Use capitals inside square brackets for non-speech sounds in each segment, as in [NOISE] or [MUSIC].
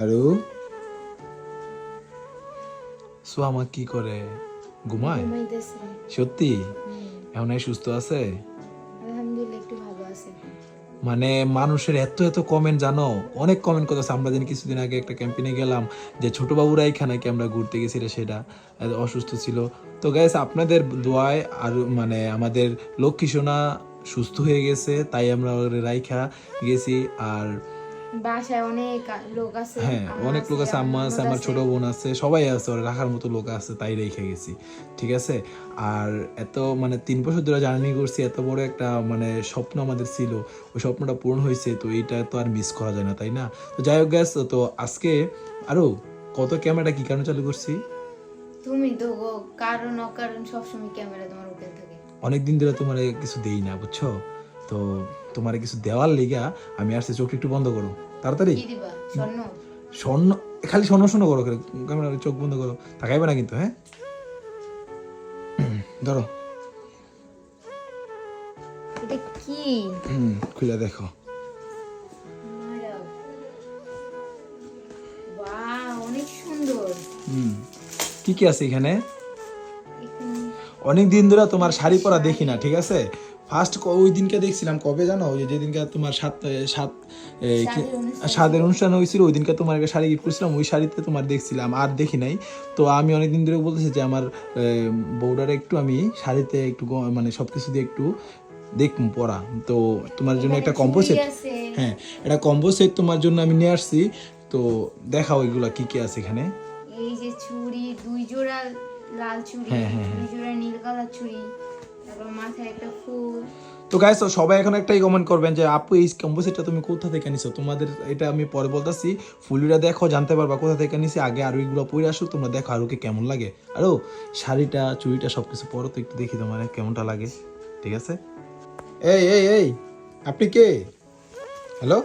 আরু? সোয়ামা কি করে? ঘুমায়? সত্যি? এখন সুস্থ আছে? আলহামদুলিল্লাহ একটু ভালো আছে। মানে মানুষের এত এত কমেন্ট জানো? অনেক কমেন্ট করতেছে। আমরা দিন কিছুদিন আগে একটা ক্যাম্পেইনে গেলাম যে ছোট বাবুরা এখানে কি আমরা ঘুরতে গেছিল সেটা? অসুস্থ ছিল। তো গাইস আপনাদের দোয়ায় আর মানে আমাদের লক্ষ্মী সোনা সুস্থ হয়ে গেছে তাই আমরা রাইখা গেছি। আর বাসায় অনেক লোক আছে হ্যাঁ অনেক লোক আছে আম্মা আছে আমার ছোট বোন আছে সবাই আছে ওর রাখার মতো লোক আছে তাই রেখে গেছি ঠিক আছে? আর এত মানে তিন বছর ধরে জার্নি করছি এত বড় একটা মানে স্বপ্ন আমাদের ছিল ওই স্বপ্নটা পূরণ হয়েছে তো এইটা তো আর মিস করা যায় না তাই না? তো যাই হোক গ্যাস তো আজকে আরও কত ক্যামেরাটা কি কারণে চালু করছি? তুমি তো কারণ অকারণ সবসময় ক্যামেরা তোমার ওপেন থাকে। অনেক দিন ধরে তোমার কিছু দেই না বুঝছ? তো তোমার কিছু দেওয়ার লিগা আমি আসছি চোখটা একটু বন্ধ করো। তাড়াতাড়ি। স্বর্ণ? খালি স্বর্ণ স্বর্ণ করো ক্যামেরা চোখ বন্ধ করো। তাকাইবে না কিন্তু হ্যাঁ? [CLEARS THROAT] ধরো। কি? হুম, খুলে দেখো। অনেক সুন্দর। হুম কি কি আছে এখানে? এখানে অনেক দিন ধরে তোমার শাড়ি পরা দেখি না ঠিক আছে? ফার্স্ট ওই দিনকে দেখছিলাম। কবে জানো? ওই যেদিনকে তোমার সাত সাত কি- অনুষ্ঠান হয়েছিল ওই দিনকে তোমার একটা শাড়ি গিফট করছিলাম ওই শাড়িতে তোমার দেখছিলাম আর দেখি নাই। তো আমি অনেকদিন ধরে বলতেছি যে আমার বউডারে একটু আমি শাড়িতে একটু মানে সব কিছু দিয়ে একটু দেখুন পরা। তো তোমার জন্য একটা কম্বো সেট হ্যাঁ একটা কম্বো সেট তোমার জন্য আমি নিয়ে আসছি। তো দেখাও ওইগুলা কি কি আছে এখানে। এই যে চুড়ি দুই জোড়া লাল চুড়ি হ্যাঁ, হ্যাঁ, দুই জোড়া নীল কালার চুড়ি। তারপর মাথায় একটা ফুল। তো গাইস সবাই এখন একটাই কমেন্ট করবেন যে আপু এই কম্বো সেটটা তুমি কোথা থেকে নিছো তোমাদের এটা আমি পরে বলতাছি। ফুলিটা দেখো জানতে পারবা কোথা থেকে নিছি আগে আরও এগুলো পরে আসো তোমরা দেখো আরোকে কেমন লাগে। আরও শাড়িটা চুড়িটা সবকিছু পরো তো একটু দেখি তোমার কেমনটা লাগে। ঠিক আছে? এই এই এই আপনি কে? হ্যালো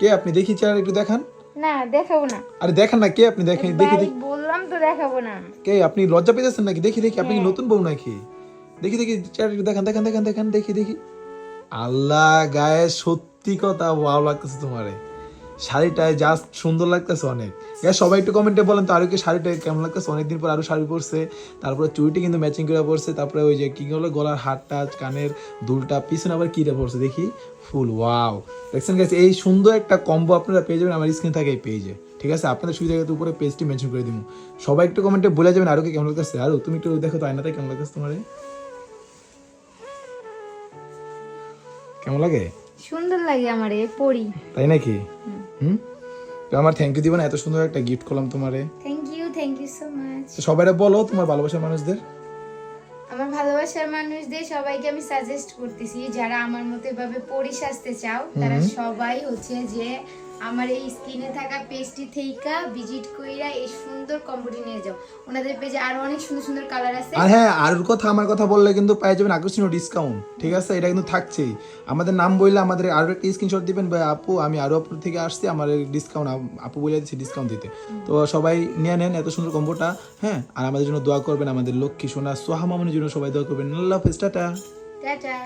কে আপনি? দেখি চেয়ার একটু দেখান। না দেখাবো না। আরে দেখান না কে আপনি? দেখেন দেখি দেখি। বললাম তো দেখাবো না। কে আপনি লজ্জা পেয়েছেন নাকি? দেখি দেখি আপনি কি নতুন বউ নাকি? দেখি দেখি চেয়ার একটু দেখান দেখান দেখান দেখান, দেখি দেখি। আল্লাহ গায়ে সত্যি কথা ভালো লাগতেছে তোমারে। শাড়িটায় জাস্ট সুন্দর লাগতেছে অনেক। গায়ে সবাই একটু কমেন্টে বলেন তো, আরও কি শাড়িটা কেমন লাগতেছে? অনেকদিন পর আরও শাড়ি পরছে, তারপরে চুড়িটি কিন্তু ম্যাচিং করে পরছে, তারপরে ওই যে কি হলো, গলার হারটা, কানের দুলটা, পিছনে আবার কিটা পরছে, দেখি। ফুল ওয়াও দেখছেন গেছে এই সুন্দর একটা কম্বো আপনারা পেয়ে যাবেন, আমার স্ক্রিন থাকে এই পেজে ঠিক আছে? আপনাদের সুবিধা উপরে পেজটি মেনশন করে দিব সবাই একটু কমেন্টে বলে যাবেন, আরও কি কেমন লাগতেছে? আরও, তুমি একটু দেখো তো আয়নাতে কেমন লাগতেছে তোমার? কেমন লাগে? সুন্দর লাগে আমারে পড়ি। তাই নাকি? হুম। তো আমার থ্যাংক ইউ দিব না এত সুন্দর একটা গিফট করলাম তোমারে। Thank you thank you so much তো সবাই বলো তোমার ভালোবাসার মানুষদের। আমার ভালোবাসার মানুষদের সবাইকে আমি সাজেস্ট করতেছি যারা আমার মতো এভাবে পরি সাজতে চাও তারা সবাই হচ্ছে যে আমার এই স্ক্রিনে থাকা পেজটি থেইকা ভিজিট কইরা এই সুন্দর কম্বোটি নিয়ে যাও। ওনাদের পেজে আরও অনেক সুন্দর সুন্দর কালার আছে। আর হ্যাঁ আর কথা আমার কথা বললে কিন্তু পেয়ে যাবেন আকর্ষণীয় ডিসকাউন্ট ঠিক আছে? এটা কিন্তু থাকছেই। আমাদের নাম বললে আমাদের আরও একটা স্ক্রিনশট দিবেন। ভাই আপু আমি আরও আপুর থেকে আসছি আমার ডিসকাউন্ট আপু বলে দিচ্ছি ডিসকাউন্ট দিতে। তো সবাই নিয়ে নেন এত সুন্দর কম্বোটা হ্যাঁ? আর আমাদের জন্য দোয়া করবেন আমাদের লক্ষ্মী সোনা সোহা মামনির জন্য সবাই দোয়া করবেন। আল্লাহ হাফেজ টাটা। টাটা।